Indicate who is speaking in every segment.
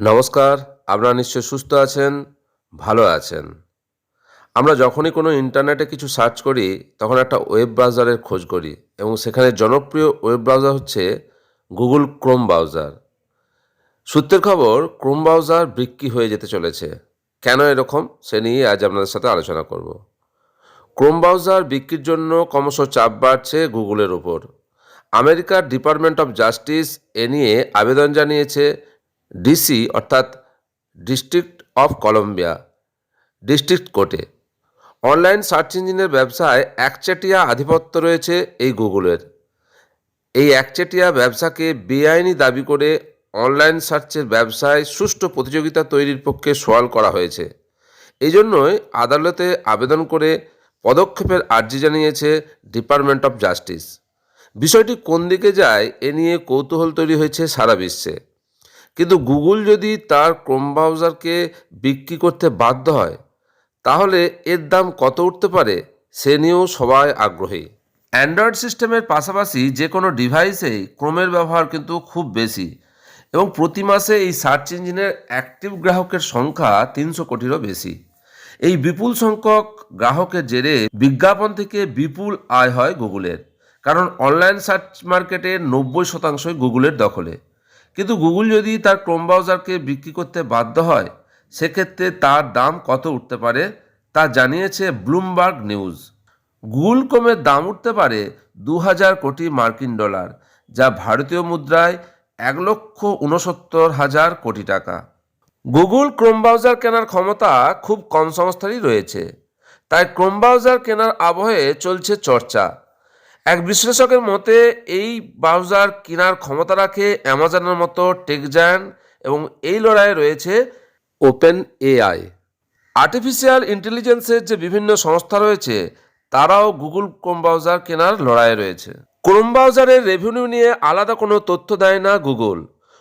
Speaker 1: নমস্কার, আপনারা নিশ্চয় সুস্থ আছেন, ভালো আছেন। আমরা যখনই কোনো ইন্টারনেটে কিছু সার্চ করি, তখন একটা ওয়েব ব্রাউজারের খোঁজ করি এবং সেখানে জনপ্রিয় ওয়েব ব্রাউজার হচ্ছে গুগল ক্রোম ব্রাউজার। সূত্রের খবর, ক্রোম ব্রাউজার বিক্রি হয়ে যেতে চলেছে। কেন এরকম? সে নিয়ে আজ আপনাদের সাথে আলোচনা করব। ক্রোম ব্রাউজার বিক্রির জন্য ক্রমশ চাপ বাড়ছে গুগলের ওপর। আমেরিকার ডিপার্টমেন্ট অফ জাস্টিস এ নিয়ে আবেদন জানিয়েছে ডিসি অর্থাৎ ডিস্ট্রিক্ট অফ কলম্বিয়া ডিস্ট্রিক্ট কোর্টে অনলাইন সার্চ ইঞ্জিনের ব্যবসায় একচেটিয়া আধিপত্য রয়েছে এই গুগলের। এই একচেটিয়া ব্যবসাকে বেআইনি দাবি করে অনলাইন সার্চের ব্যবসায় সুষ্ঠু প্রতিযোগিতা তৈরির পক্ষে সওয়াল করা হয়েছে। এই জন্যই আদালতে আবেদন করে পদক্ষেপের আর্জি জানিয়েছে ডিপার্টমেন্ট অফ জাস্টিস বিষয়টি কোন দিকে যায় এ নিয়ে কৌতূহল তৈরি হয়েছে সারা বিশ্বে। কিন্তু গুগল যদি তার ক্রোম ব্রাউজারকে বিক্রি করতে বাধ্য হয়, তাহলে এর দাম কত উঠতে পারে সে নিয়েও সবাই আগ্রহী। অ্যান্ড্রয়েড সিস্টেমের পাশাপাশি যে কোনো ডিভাইসেই ক্রোমের ব্যবহার কিন্তু খুব বেশি এবং প্রতি মাসে এই সার্চ ইঞ্জিনের অ্যাক্টিভ গ্রাহকের সংখ্যা তিনশো কোটিরও বেশি। এই বিপুল সংখ্যক গ্রাহকের জেরে বিজ্ঞাপন থেকে বিপুল আয় হয় গুগলের, কারণ অনলাইন সার্চ মার্কেটে নব্বই শতাংশই গুগলের দখলে। কিন্তু গুগল যদি তার ক্রোম ব্রাউজারকে বিক্রি করতে বাধ্য হয়, সেক্ষেত্রে তার দাম কত উঠতে পারে তা জানিয়েছে ব্লুমবার্গ নিউজ। গুগল ক্রোমের দাম উঠতে পারে দু হাজার কোটি মার্কিন ডলার, যা ভারতীয় মুদ্রায় এক লক্ষ উনসত্তর হাজার কোটি টাকা। গুগল ক্রোম ব্রাউজার কেনার ক্ষমতা খুব কম সংস্থারই রয়েছে। তাই ক্রোম ব্রাউজার কেনার আবহে চলছে চর্চা। এক বিশ্লেষকের মতে এই ব্রাউজার কেনার ক্ষমতা রাখে অ্যামাজনের মতো টেকজায়ান্ট এবং এই লড়াইয়ে রয়েছে ওপেন এআই আর্টিফিশিয়াল ইন্টেলিজেন্সের যে বিভিন্ন সংস্থা রয়েছে তারাও গুগল ক্রোম ব্রাউজার কেনার লড়াইয়ে রয়েছে। ক্রোম ব্রাউজারের রেভিনিউ নিয়ে আলাদা কোনো তথ্য দেয় না গুগল।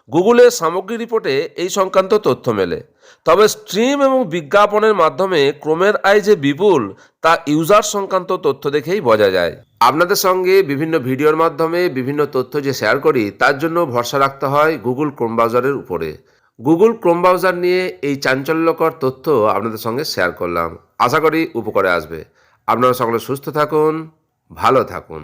Speaker 1: গুগলের সামগ্রী রিপোর্টে এই সংক্রান্ত তথ্য মেলে। তবে স্ট্রিম এবং বিজ্ঞাপনের মাধ্যমে ক্রোমের আয় যে বিপুল তা ইউজার সংক্রান্ত তথ্য দেখেই বোঝা যায়। আপনাদের সঙ্গে বিভিন্ন ভিডিওর মাধ্যমে বিভিন্ন তথ্য যে শেয়ার করি, তার জন্য ভরসা রাখতে হয় গুগল ক্রোম ব্রাউজারের উপরে। গুগল ক্রোম ব্রাউজার নিয়ে এই চাঞ্চল্যকর তথ্য আপনাদের সঙ্গে শেয়ার করলাম। আশা করি উপকারে আসবে। আপনারা সকলে সুস্থ থাকুন, ভালো থাকুন।